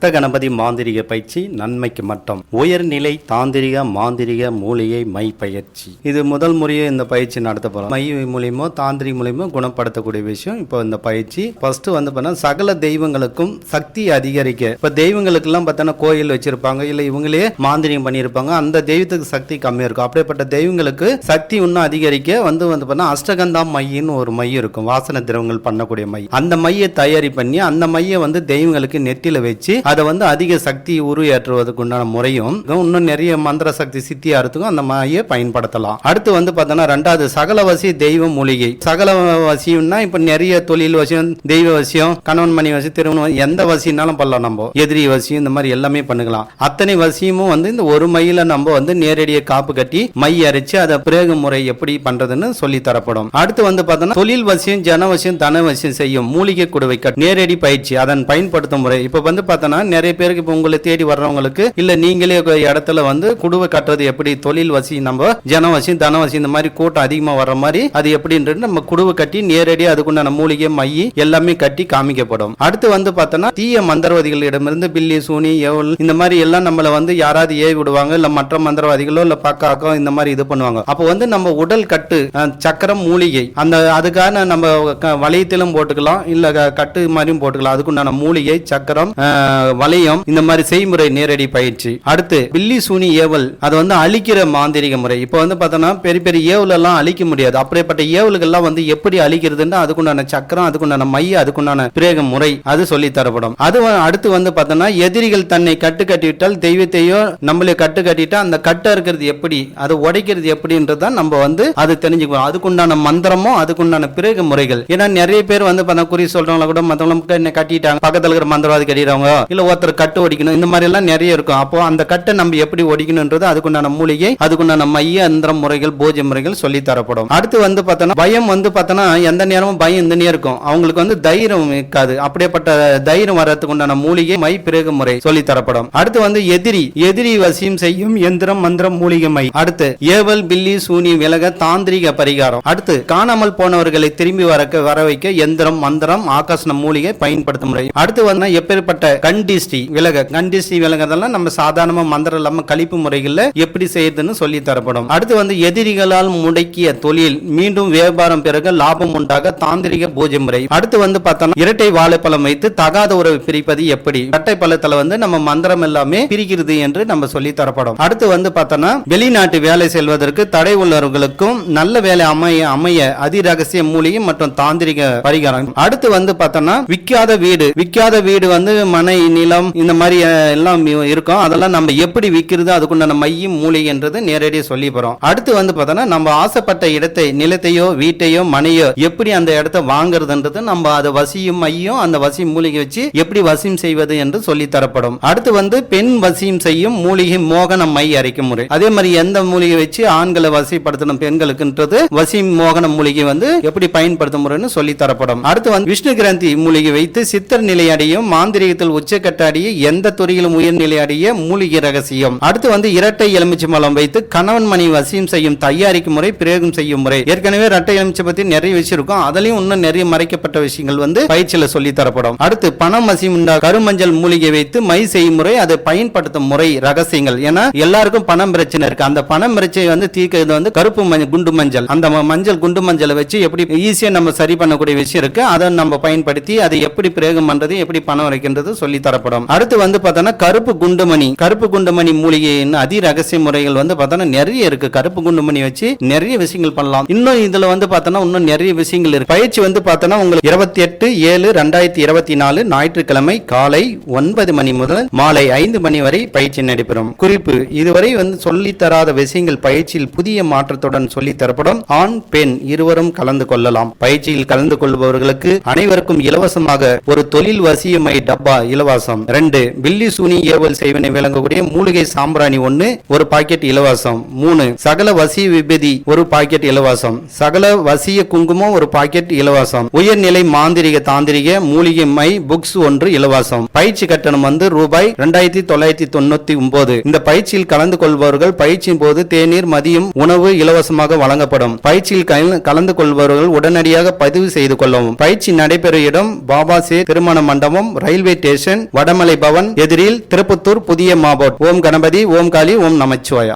சித்த கணபதி மாந்திரிக பயிற்சி நன்மைக்கு மட்டும். உயர்நிலை தாந்திரிக மாந்திரிக மூலிகை மை பயிற்சி. இது முதல் முறையே இந்த பயிற்சி நடத்த போறோம். மை மூலியமோ தாந்திரிக மூலியமோ குணப்படுத்தக்கூடிய விஷயம். இப்போ இந்த பயிற்சி ஃபர்ஸ்ட் வந்து பார்த்தா சகல தெய்வங்களுக்கும் சக்தி அதிகரிக்க. இப்போ தெய்வங்களுக்கெல்லாம் பார்த்தோன்னா கோயில் வச்சிருப்பாங்க. இல்லை இவங்களே மாந்திரியம் பண்ணியிருப்பாங்க. அந்த தெய்வத்துக்கு சக்தி கம்மியாக இருக்கும். அப்படிப்பட்ட தெய்வங்களுக்கு சக்தி இன்னும் அதிகரிக்க வந்து வந்து பார்த்தா அஷ்டகந்தா மையின்னு ஒரு மை இருக்கும். வாசன திரவங்கள் பண்ணக்கூடிய மை. அந்த மையை தயாரி பண்ணி அந்த மையை வந்து தெய்வங்களுக்கு நெத்தியில வச்சு அதை வந்து அதிக சக்தி உருவேற்றுவதற்கு உண்டான முறையும் இன்னும் நிறைய மந்திர சக்தி சித்தியாரத்துக்கும் அந்த மாதிரியே பயன்படுத்தலாம். அடுத்து வந்து பார்த்தோன்னா ரெண்டாவது சகலவசி தெய்வ மூலிகை. சகல வசியம்னா இப்ப நிறைய தொழில் வசியம் தெய்வ வசியம் கணவன் மணி வசி திருமணம் எந்த வசினாலும் பண்ணலாம் நம்ம. எதிரி வசியம் இந்த மாதிரி எல்லாமே பண்ணுக்கலாம். அத்தனை வசியமும் வந்து இந்த ஒரு மையில நம்ம வந்து நேரடியாக காப்பு கட்டி மை அரைச்சு அதை பிரேக முறை எப்படி பண்றதுன்னு சொல்லி தரப்படும். அடுத்து வந்து பார்த்தோன்னா தொழில் வசியம் ஜன வசியம் தன வசியம் செய்யும் மூலிகை குடுவை கட் நேரடி பயிற்சி அதன் பயன்படுத்தும் முறை. இப்ப வந்து பார்த்தோன்னா நிறைய பேருக்கு இப்போ உங்களை தேடி வர்றவங்களுக்கு இல்ல நீங்களே இடத்துல வந்து குடுவை கட்டுறது எப்படி தொழில் வசி நம்ம ஜனவசி தனவசி இந்த மாதிரி கூட்டம் அதிகமா வர்ற மாதிரி அது எப்படின்றது நம்ம குடுவை கட்டி நேரடியாக அதுக்குண்டான மூலிகை மைய எல்லாமே கட்டி காமிக்கப்படும். அடுத்து வந்து பார்த்தோன்னா தீய மந்திரவாதிகளிடமிருந்து பில்லி சூனி எவல் இந்த மாதிரி எல்லாம் நம்மள வந்து யாராவது ஏவி விடுவாங்க இல்ல மற்ற மந்திரவாதிகளோ இல்ல பக்காக்கோ இந்த மாதிரி இது பண்ணுவாங்க. அப்போ வந்து நம்ம உடல் கட்டு சக்கரம் மூலிகை அந்த அதுக்கான நம்ம க- வளையத்திலும் போட்டுக்கலாம் இல்ல க- கட்டு மாதிரியும் போட்டுக்கலாம். அதுக்குண்டான மூலிகை சக்கரம் வளையம் இந்த மாதிரி செய்முறை நேரடி பயிற்சி. அடுத்து பில்லி சூனி ஏவல் அதை வந்து அழிக்கிற மாந்திரிக முறை. இப்போ வந்து பார்த்தோம்னா பெரிய பெரிய ஏவல் எல்லாம் அழிக்க முடியாது. அப்படிப்பட்ட ஏவல்கள்லாம் வந்து எப்படி அழிக்கிறதுன்னு அதுக்குண்டான சக்கரம் அதுக்குண்டான மைய அதுக்குண்டான பிரேக முறை அது சொல்லி தரப்படும். அது அடுத்து வந்து பார்த்தோம்னா எதிரிகள் தன்னை கட்டு கட்டிவிட்டால் தெய்வத்தையோ நம்மளே கட்டு கட்டிட்டா அந்த கட்டை இருக்கிறது எப்படி அதை உடைக்கிறது எப்படின்றத நம்ம வந்து அது தெரிஞ்சுக்குவோம். அதுக்குண்டான மந்திரமும் அதுக்குண்டான பிரேக முறைகள். ஏன்னா நிறைய பேர் வந்து பார்த்தா குறி சொல்றவங்கள கூட மற்றவங்க என்ன கட்டிட்டாங்க. பக்கத்தில் இருக்கிற மந்திரவாதி கட்டிடுறவங்க இல்ல ஒருத்தர் கட்டு ஒடிக்கணும். இந்த மாதிரி எல்லாம் நிறைய இருக்கும். அப்போ அந்த கட்டை நம்ம எப்படி ஒடிக்கணும்ன்றது அதுக்குண்டான மூலிகை அதுக்குண்டான மைய அந்த முறைகள் பூஜை முறைகள் சொல்லி தரப்படும். அடுத்து வந்து பார்த்தோன்னா பயம் வந்து பார்த்தோன்னா எந்த நேரமும் பயம் இருந்துனே இருக்கும். அவங்களுக்கு வந்து தைரியம் இருக்காது. அப்படியேப்பட்ட தைரியம் வர்றதுக்கு உண்டான மூலிகை மை பிறகு முறை சொல்லி தரப்படும். அடுத்து வந்து எதிரி. எதிரி வசியம் செய்யும் எந்திரம் மந்திரம் மூலிகை மை. அடுத்து ஏவல் பில்லி சூனி விலக தாந்திரிக பரிகாரம். அடுத்து காணாமல் போனவர்களை திரும்பி வர வர வைக்க எந்திரம் மந்திரம் ஆகாசன மூலிகை பயன்படுத்த முறை. அடுத்து வந்து எப்பேற்பட்ட கண்டிஸ்டி விலக கண்டிஸ்டி விலகதெல்லாம் நம்ம சாதாரணமா மந்திரம் இல்லாம கழிப்பு முறைகள்ல எப்படி செய்யறதுன்னு சொல்லி தரப்படும். அடுத்து வந்து எதிரிகளால் முடக்கிய தொழில் மீண்டும் வியாபாரம் பிறகு லாபம் உண்டாக தாந்திரிக பூஜை முறை. அடுத்து வந்து பார்த்தோம்னா இரட்டை வாழைப்பழம் வைத்து தகாத உறவு பிரிப்பது எப்படி? இரட்டை பழத்துல வந்து நம்ம மந்திரம் எல்லாமே பிரிக்கிறது என்று நம்ம சொல்லி தரப்படும். அடுத்து வந்து பார்த்தோம்னா வெளிநாட்டு வேலை செல்வதற்கு தடை உள்ளவர்களுக்கும் நல்ல வேலை அமைய அமைய அதிரகசிய மூலிகை மற்றும் தாந்திரிக பரிகாரம். அடுத்து வந்து பார்த்தோம்னா விற்காத வீடு விற்காத வீடு வந்து மனை நிலம் இந்த மாதிரி எல்லாம் இருக்கும். அதெல்லாம் நம்ம எப்படி விற்கிறது அதுக்குண்டான மையம் மூலிகைன்றது நேரடியாக சொல்லி போறோம். அடுத்து வந்து பார்த்தோன்னா நம்ம ஆசைப்பட்ட இடத்தை நிலத்தையோ வீட்டையோ மனையோ எப்படி அந்த இடத்த வாங்குறதுன்றது நம்ம அதை வசியும் மையம் அந்த வசி மூலிகை வச்சு எப்படி வசியம் செய்வது என்று சொல்லி தரப்படும். அடுத்து வந்து பெண் வசியம் செய்யும் மூலிகை மோகன மை அரைக்கும் முறை. அதே மாதிரி எந்த மூலிகை வச்சு ஆண்களை வசிப்படுத்தணும் பெண்களுக்குன்றது வசியம் மோகன மூலிகை வந்து எப்படி பயன்படுத்தும் முறைன்னு சொல்லி தரப்படும். அடுத்து வந்து விஷ்ணு கிரந்தி மூலிகை வைத்து சித்தர் நிலை அடையும் மாந்திரிகத்தில் உச்ச அடைய எந்த துறையிலும் உயர்நிலை அடைய மூலிகை ரகசியம். அடுத்து வந்து இரட்டை எலுமிச்சை மலம் வைத்து கணவன் மணி வசியம் செய்யும் தயாரிக்கும் முறை பிரயோகம் செய்யும் முறை. ஏற்கனவே இரட்டை எலுமிச்சை பத்தி நிறைய விஷயம் இருக்கும். அதுலயும் இன்னும் நிறைய மறைக்கப்பட்ட விஷயங்கள் வந்து பயிற்சியில சொல்லி தரப்படும். அடுத்து பணம் வசியம் கருமஞ்சள் மூலிகை வைத்து மை செய்யும் முறை அதை பயன்படுத்தும் முறை ரகசியங்கள். ஏன்னா எல்லாருக்கும் பணம் பிரச்சனை இருக்கு. அந்த பணம் பிரச்சனை வந்து தீர்க்கிறது வந்து கருப்பு மஞ்சள் குண்டு மஞ்சள். அந்த மஞ்சள் குண்டு மஞ்சளை வச்சு எப்படி ஈஸியா நம்ம சரி பண்ணக்கூடிய விஷயம் இருக்கு. அதை நம்ம பயன்படுத்தி அதை எப்படி பிரயோகம் பண்றது எப்படி பணம் வரைக்கின்றது சொல்லி தரப்படும். அடுத்து வந்து பார்த்தோன்னா கருப்பு குண்டுமணி. கருப்பு குண்டுமணி மூலிகையின் அதி ரகசிய முறைகள் வந்து பார்த்தோன்னா நிறைய இருக்கு. கருப்பு குண்டுமணி வச்சு நிறைய விஷயங்கள் பண்ணலாம். இன்னும் இதுல வந்து பார்த்தோன்னா இன்னும் நிறைய விஷயங்கள் இருக்கு. பயிற்சி வந்து பார்த்தோன்னா உங்களுக்கு இருபத்தி எட்டு ஏழு ரெண்டாயிரத்தி இருபத்தி நாலு ஞாயிற்றுக்கிழமை காலை ஒன்பது மணி முதல் மாலை ஐந்து மணி வரை பயிற்சி நடைபெறும். குறிப்பு இதுவரை வந்து சொல்லித் தராத விஷயங்கள் பயிற்சியில் புதிய மாற்றத்துடன் சொல்லித் தரப்படும். ஆண் பெண் இருவரும் கலந்து கொள்ளலாம். பயிற்சியில் கலந்து கொள்பவர்களுக்கு அனைவருக்கும் இலவசமாக ஒரு தொழில் வசியமை டப்பா இலவசம். ரெண்டு வில்லி சூனி ஏவல் செய்வனை விளங்கக்கூடிய மூலிகை சாம்பிராணி ஒன்று ஒரு பாக்கெட் இலவசம். மூணு சகல வசிய விபதி ஒரு பாக்கெட் இலவசம். சகல வசிய குங்குமம் ஒரு பாக்கெட் இலவசம். உயர்நிலை மாந்திரிக தாந்திரிக மூலிகை மை புக்ஸ் ஒன்று இலவசம். பயிற்சி கட்டணம் வந்து ரூபாய் ரெண்டாயிரத்தி தொள்ளாயிரத்தி தொண்ணூத்தி ஒன்பது. இந்த பயிற்சியில் கலந்து கொள்பவர்கள் பயிற்சியின் போது தேநீர் மதியம் உணவு இலவசமாக வழங்கப்படும். பயிற்சியில் கலந்து கொள்பவர்கள் உடனடியாக பதிவு செய்து கொள்ளவும். பயிற்சி நடைபெறும் இடம் பாபா சே திருமண மண்டபம் ரயில்வே ஸ்டேஷன் வடமலை பவன் எதிரில் திருப்பத்தூர் புதிய மாபோட். ஓம் கணபதி ஓம் காளி ஓம் நமச்சிவாயா.